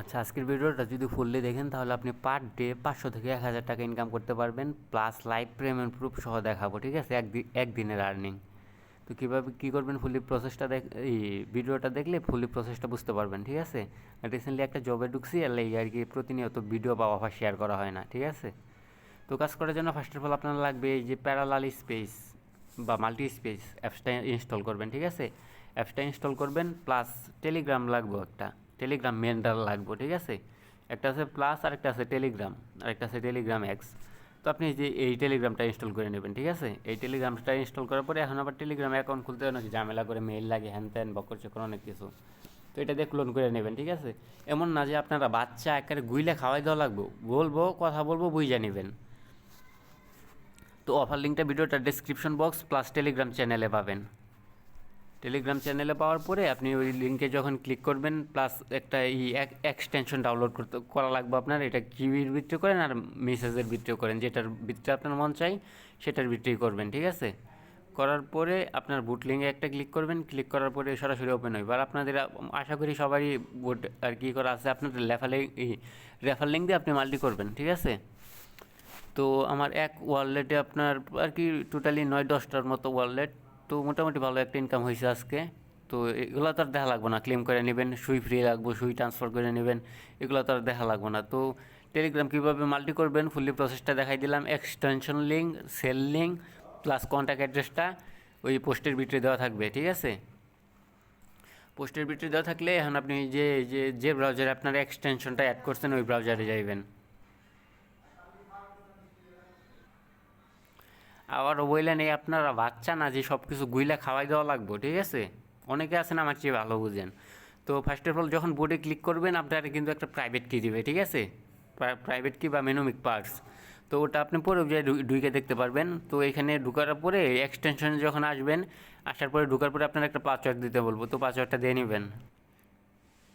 আচ্ছা আজকের ভিডিওটা যদি ফুললি দেখেন, তাহলে আপনি পার ডে পাঁচশো থেকে এক হাজার টাকা ইনকাম করতে পারবেন প্লাস লাইভ পেমেন্ট প্রুফ সহ দেখাবো, ঠিক আছে? একদিন একদিনের আর্নিং তো কীভাবে, কী করবেন ফুলি প্রসেসটা দেখ, এই ভিডিওটা দেখলে ফুলি প্রসেসটা বুঝতে পারবেন, ঠিক আছে? রিসেন্টলি একটা জবে ঢুকছি, আর এই আর কি প্রতিনিয়ত ভিডিও বা অফার শেয়ার করা হয় না, ঠিক আছে? তো কাজ করার জন্য ফার্স্ট অফ অল আপনার লাগবে এই যে প্যারালাল স্পেস বা মাল্টি স্পেস অ্যাপসটা ইনস্টল করবেন, ঠিক আছে? অ্যাপসটা ইনস্টল করবেন প্লাস টেলিগ্রাম লাগবে একটা। টেলিগ্রাম মেন্ডার লাগবে, ঠিক আছে? একটা আছে প্লাস আর একটা আছে টেলিগ্রাম আর একটা আছে টেলিগ্রাম এক্স তো আপনি যে এই টেলিগ্রামটা ইনস্টল করে নেবেন, ঠিক আছে? এই টেলিগ্রামটা ইনস্টল করার পরে এখন আবার টেলিগ্রাম অ্যাকাউন্ট খুলতে অনেক ঝামেলা করে মেইল লাগে, হ্যান ত্যান, বকর চকর অনেক কিছু। তো এটা দিয়ে ক্লোন করে নেবেন, ঠিক আছে? এমন না যে আপনারা বাচ্চা একেবারে গুইলে খাওয়াই দেওয়া লাগবে। বলব, কথা বলব বুঝে নেবেন। তো অফার লিঙ্কটা ভিডিওটা ডিসক্রিপশন বক্স প্লাস টেলিগ্রাম চ্যানেলে পাবেন। টেলিগ্রাম চ্যানেলে পাওয়ার পরে আপনি ওই লিঙ্কে যখন ক্লিক করবেন প্লাস একটা এই এক্সটেনশন ডাউনলোড করতে, করা লাগবে আপনার। এটা কিউইর ভিতরে করেন আর মেসেজের ভিতরে করেন। যেটার ভিতরে আপনার মন চাই, সেটার ভিতরেই করবেন, ঠিক আছে? করার পরে আপনার বুট লিঙ্কে একটা ক্লিক করবেন। ক্লিক করার পরে সরাসরি ওপেন হইবে। আর আপনাদের আশা করি সবারই বুট আর কি করা আছে, আপনাদের রেফার রেফার লিঙ্ক দিয়ে আপনি মাল্টি করবেন, ঠিক আছে? তো আমার এক ওয়ালেটে আপনার আর কি টোটালি নয়, দশটার মতো ওয়ালেট তো মোটামুটি ভালো একটা ইনকাম হয়েছে আজকে। তো এগুলো তো আর দেখা লাগবে না ক্লেম করে নেবেন, সুই ফ্রি লাগবে, সুই ট্রান্সফার করে নেবেন, এগুলো তো আর দেখা লাগবে না। তো টেলিগ্রাম কীভাবে মাল্টি করবেন ফুললি প্রসেসটা দেখাই দিলাম extension link sell link plus contact অ্যাড্রেসটা ওই পোস্টের ভিতরে দেওয়া থাকবে, ঠিক আছে? পোস্টের ভিতরে দেওয়া থাকলে এখন আপনি যে যে ব্রাউজারে আপনার এক্সটেনশনটা অ্যাড করছেন, ওই ব্রাউজারে যাইবেন। আবার বললেন, এই আপনারা বাচ্চা না, যে সব কিছু গুইলা খাওয়াই দেওয়া লাগবে, ঠিক আছে? অনেকে আছেন আমার চেয়ে ভালো বুঝেন। তো ফার্স্ট অফ অল যখন বোর্ডে ক্লিক করবেন, আপনারা কিন্তু একটা প্রাইভেট কি দিবে, ঠিক আছে? প্রাইভেট কি বা মেনোমিক পার্টস তো ওটা আপনি পরে ঢুকে দেখতে পারবেন। তো এখানে ঢুকার পরে এক্সটেনশনে যখন আসবেন, আসার পরে ঢুকার পরে আপনার একটা পাসওয়ার্ড দিতে বলব। তো পাসওয়ার্ডটা দিয়ে নেবেন।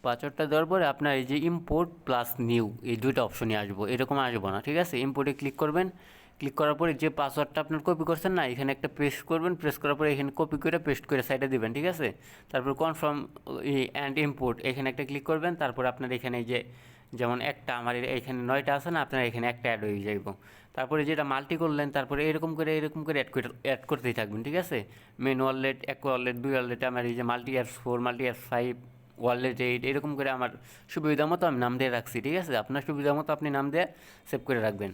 পাসওয়ার্ডটা দেওয়ার পরে আপনার এই যে ইম্পোর্ট প্লাস নিউ এই দুইটা অপশনই আসব। এরকম আসব না, ঠিক আছে? ইম্পোর্টে ক্লিক করবেন। ক্লিক করার পরে যে পাসওয়ার্ডটা আপনার কপি করছেন না, এখানে একটা পেস্ট করবেন প্রেস করার পরে এখানে কপি করে পেস্ট করে সাইডে দিবেন, ঠিক আছে? তারপর কনফার্ম অ্যান্ড ইম্পোর্ট এখানে একটা ক্লিক করবেন, তারপর আপনার এখানে যে, যেমন একটা আমার এখানে নয়টা আছে না, আপনার এখানে একটা অ্যাড হয়ে যাইব। তারপরে যেটা মাল্টি করলেন, তারপরে এরকম করে এরকম করে অ্যাড করে অ্যাড করতেই থাকবেন, ঠিক আছে? মেন ওয়ালেট এক ওয়ালেট দুই ওয়ালেট আমার এই যে multi apps four multi apps five wallet eight এরকম করে আমার সুবিধা মতো আমি নাম দিয়ে রাখছি, ঠিক আছে? আপনার সুবিধা মতো আপনি নাম দিয়ে সেভ করে রাখবেন।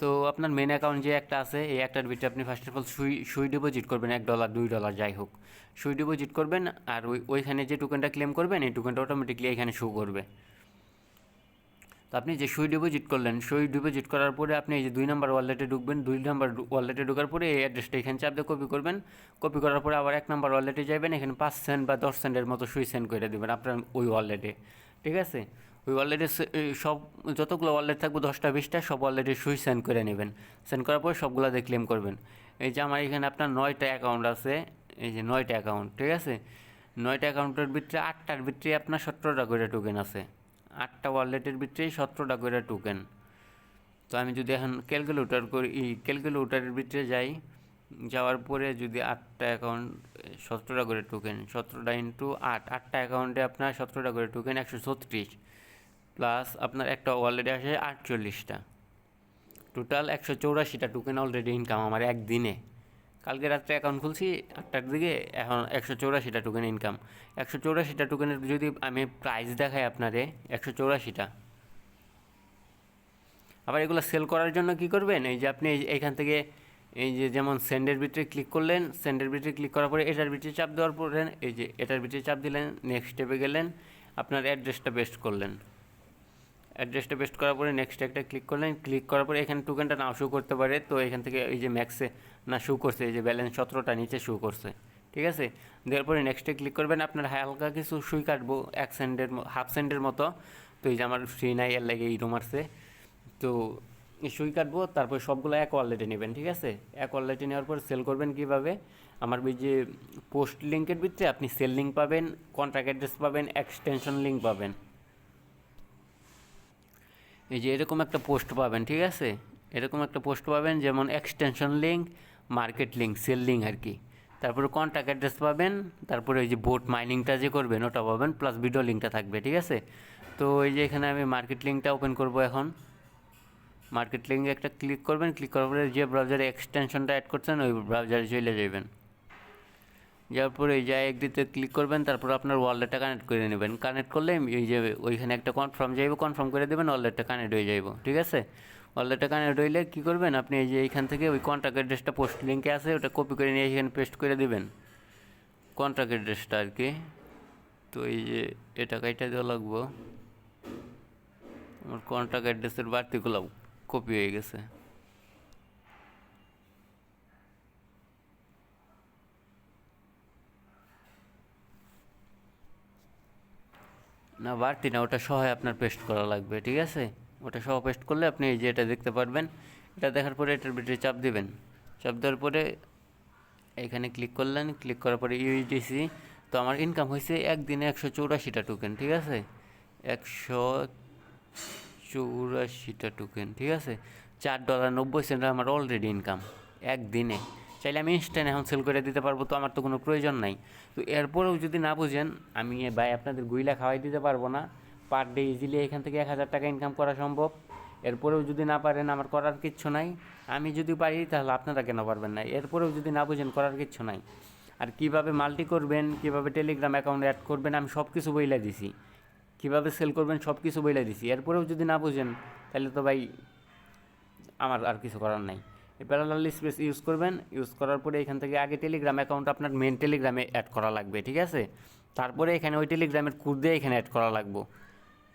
তো আপনার মেন অ্যাকাউন্ট যে একটা আছে, এই একটার ভিতরে আপনি ফার্স্ট অফ অল সুই সুই ডিপোজিট করবেন এক ডলার দুই ডলার যাই হোক। সুই ডিপোজিট করবেন আর ওই, ওইখানে যে টোকেনটা ক্লেম করবেন, এই টোকেনটা অটোমেটিকলি এখানে শো করবে। তো আপনি যে সুই ডিপোজিট করলেন, সুই ডিপোজিট করার পরে আপনি এই যে দুই নাম্বার ওয়ালেটে ঢুকবেন, দুই নাম্বার ওয়ালেটে ঢোকার পরে এই অ্যাড্রেসটা এখানে চাপ দিয়ে কপি করবেন। কপি করার পরে আবার এক নাম্বার ওয়ালেটে যাবেন এখানে পাঁচ সেন্ট বা দশ সেন্টের মতো সুই সেন্ড করে দেবেন আপনার ওই ওয়ালেটে ঠিক আছে? ওয়ালেটে সব, যতগুলো ওয়ালেট থাকবে, দশটা, বিশটা, সব ওয়ালেটে সুই সেন্ড করে নেবেন। সেন্ড করার পরে সবগুলো দিয়ে ক্লেম করবেন। এই যে আমার এখানে আপনার নয়টা অ্যাকাউন্ট আছে, এই যে নয়টা অ্যাকাউন্ট ঠিক আছে? নয়টা অ্যাকাউন্টের ভিতরে আটটার ভিতরে আপনার সতেরোটা করে টোকেন আছে। আটটা ওয়ালেটের ভিতরেই সতেরোটা করে টোকেন তো আমি যদি এখন ক্যালকুলেটর করি ক্যালকুলেটরের ভিতরে যাই, যাওয়ার পরে যদি আটটা অ্যাকাউন্ট সতেরোটা করে টোকেন সতেরোটা ইন্টু আট, আটটা অ্যাকাউন্টে আপনার সতেরোটা করে টোকেন একশো ছত্রিশ। প্লাস আপনার একটা ওয়ালেটে আসে আটচল্লিশটা। টোটাল একশো চৌরাশিটা টোকেন অলরেডি ইনকাম আমার একদিনে। কালকে রাত্রে অ্যাকাউন্ট খুলছি, আটটার দিকে, এখন একশো চৌরাশিটা টোকেন ইনকাম একশো চৌরাশিটা টোকেনের যদি আমি প্রাইস দেখাই আপনারে, একশো চৌরাশিটা। আবার এগুলো সেল করার জন্য কি করবেন? এই যে আপনি এইখান থেকে এই যে যেমন সেন্ডের ভিতরে ক্লিক করলেন সেন্ডের ভিতরে ক্লিক করার পরে এটার ভিতরে চাপ দেওয়ার পরে এই যে এটার ভিতরে চাপ দিলেন নেক্সট স্টেপে গেলেন, আপনার অ্যাড্রেসটা বেস্ট করলেন। অ্যাড্রেসটা পেস্ট করার পরে নেক্সট একটা ক্লিক করলেন। ক্লিক করার পরে এখানে টোকেনটা নাও শো করতে পারে। তো এখান থেকে এই যে ম্যাক্সে না শো করছে, এই যে ব্যালেন্স সতেরোটা নিচে শো করছে। ঠিক আছে? দেওয়ার পরে নেক্সটে ক্লিক করবেন, আপনার হালকা কিছু সুই কাটবো, এক সেন্টের হাফ সেন্টের মতো। তো এই যে আমার ফ্রি নাই, এর লাগে ইরো মারছে তো সুই কাটবো, তারপর সবগুলো এক ওয়ালেটে নেবেন, ঠিক আছে? এক ওয়ালেটে নেওয়ার পর সেল করবেন কীভাবে? আমার ওই যে পোস্ট লিঙ্কের ভিতরে আপনি সেল লিঙ্ক পাবেন কন্ট্রাক্ট অ্যাড্রেস পাবেন এক্সটেনশন লিঙ্ক পাবেন। এই যে এরকম একটা পোস্ট পাবেন, ঠিক আছে? এরকম একটা পোস্ট পাবেন, যেমন extension link market link sell link আর কি। তারপরে কন্ট্যাক্ট অ্যাড্রেস পাবেন, তারপরে ওই যে বোট মাইনিংটা যে করবেন, ওটা পাবেন প্লাস ভিডিও লিঙ্কটা থাকবে, ঠিক আছে? তো এই যে এখানে আমি মার্কেট লিঙ্কটা ওপেন করব এখন। মার্কেট লিঙ্কে একটা ক্লিক করবেন ক্লিক করার পরে যে ব্রাউজারে এক্সটেনশনটা অ্যাড করছেন, ওই ব্রাউজারে চলে যাবেন যাওয়ার পরে এই জায়গায় একদিতে ক্লিক করবেন, তারপর আপনার ওয়ালেটটা কানেক্ট করে নেবেন। কানেক্ট করলে এই যে ওইখানে একটা কনফার্ম যাইব কনফার্ম করে দেবেন ওয়ালেটটা কানেক্ট হয়ে যাইব, ঠিক আছে? ওয়ালেটটা কানেক্ট হইলে কী করবেন, আপনি এই যে এইখান থেকে ওই কন্ট্যাক্ট অ্যাড্রেসটা পোস্ট লিঙ্কে আছে, ওটা কপি করে নিয়ে এখানে পেস্ট করে দেবেন। কন্ট্যাক্ট অ্যাড্রেসটা আর কি। তো এই যে এটা কাইটা দেওয়া লাগবো। আমার কন্ট্যাক্ট অ্যাড্রেসের বাড়তিগুলো কপি হয়ে গেছে। না, বাড়তি না, ওটা সহ আপনার পেস্ট করা লাগবে, ঠিক আছে? ওটা সহ পেস্ট করলে আপনি এই যে এটা দেখতে পারবেন, এটা দেখার পরে এটার ভিতরে চাপ দিবেন। চাপ দেওয়ার পরে এখানে ক্লিক করলেন ক্লিক করার পরে ইউইডিসি তো আমার ইনকাম হয়েছে একদিনে একশো চৌরাশিটা টোকেন ঠিক আছে? একশো চৌরাশিটা টোকেন ঠিক আছে? চার ডলার নব্বই সেন্ট আমার অলরেডি ইনকাম একদিনে। চাইলে আমি ইনস্ট্যান্ট এখন সেল করে দিতে পারব, তো আমার তো কোনো প্রয়োজন নাই। তো এরপরেও যদি না বুঝেন, আমি ভাই আপনাদের গুইলা খাওয়াই দিতে পারব না। পার ডে ইজিলি এখান থেকে এক হাজার টাকা ইনকাম করা সম্ভব। এরপরেও যদি না পারেন, আমার করার কিচ্ছু নাই। আমি যদি পারি, তাহলে আপনারা কেন পারবেন না? এরপরেও যদি না বুঝেন, করার কিচ্ছু নাই। আর কীভাবে মাল্টি করবেন, কীভাবে টেলিগ্রাম অ্যাকাউন্ট অ্যাড করবেন, আমি সব কিছু বইলা দিছি। কীভাবে সেল করবেন সব কিছু বইলা দিছি। এরপরেও যদি না বুঝেন, তাহলে তো ভাই, আমার আর কিছু করার নাই। এই প্যারালাল স্পেস ইউজ করবেন ইউজ করার পরে এখান থেকে আগে টেলিগ্রাম অ্যাকাউন্ট আপনার মেন টেলিগ্রামে অ্যাড করা লাগবে, ঠিক আছে? তারপরে এখানে ওই টেলিগ্রামের কোড দিয়ে এখানে অ্যাড করা লাগবে,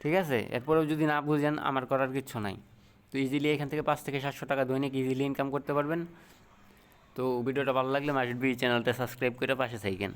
ঠিক আছে? এরপরেও যদি না বুঝেন, আমার করার কিচ্ছু নাই। তো ইজিলি এখান থেকে পাঁচ থেকে সাতশো টাকা দৈনিক ইজিলি ইনকাম করতে পারবেন। তো ভিডিওটা ভালো লাগলে মাস্ট বি চ্যানেলটা সাবস্ক্রাইব করে পাশে থাকেন।